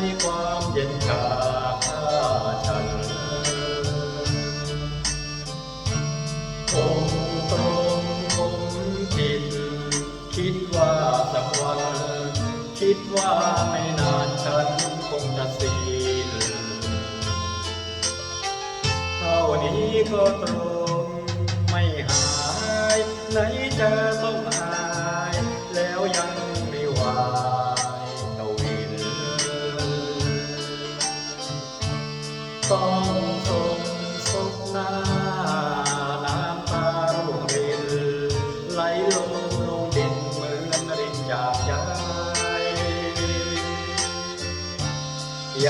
ใช้ความเย็นชาฆ่าฉันคงตรงคงผิด คิดว่าสักวัน คิดว่าไม่นานฉันคงจะสิ้นเท่านี้ก็ตรงไม่หายไหนจะต้อง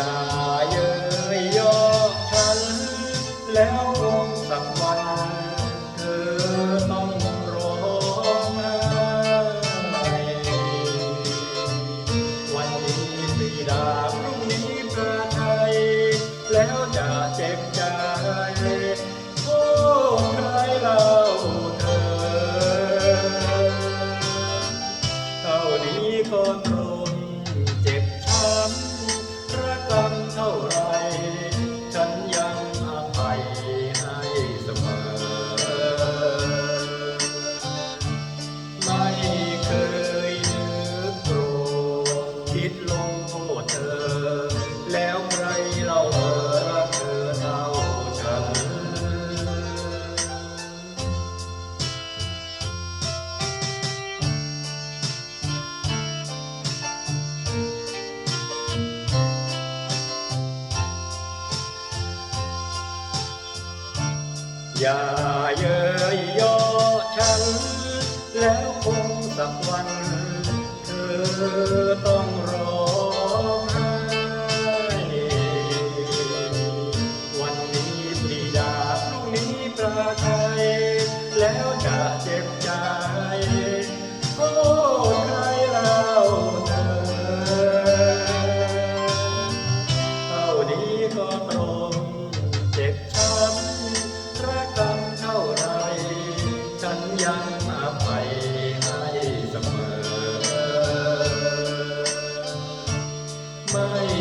อย่าเย้ยยอฉัน แล้วคงสักวันเธอต้องร้องไห้วันนี้ปรีดาพรุ่งนี้ประไทยแล้วจะเจ็บใจ อย่าเย้ยย่อฉัน แล้วคงสักวัน เธอต้องร้องไห้วันนี้ปรีดาพรุ่งนี้ปลาไทยแล้วจะเจอ รับให้เสมอ ไม่